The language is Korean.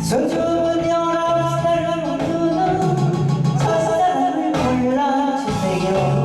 소중한 사랑들은 사랑을 골라주세요.